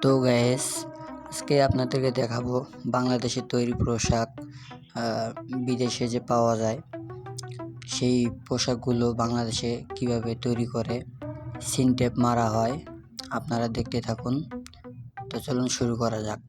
তো গ্যাস আজকে আপনাদেরকে দেখাবো বাংলাদেশের তৈরি পোশাক আহ, বিদেশে যে পাওয়া যায় সেই পোশাকগুলো বাংলাদেশে কীভাবে তৈরি করে সিনটেপ মারা হয় আপনারা দেখতে থাকুন। তো চলুন শুরু করা যাক।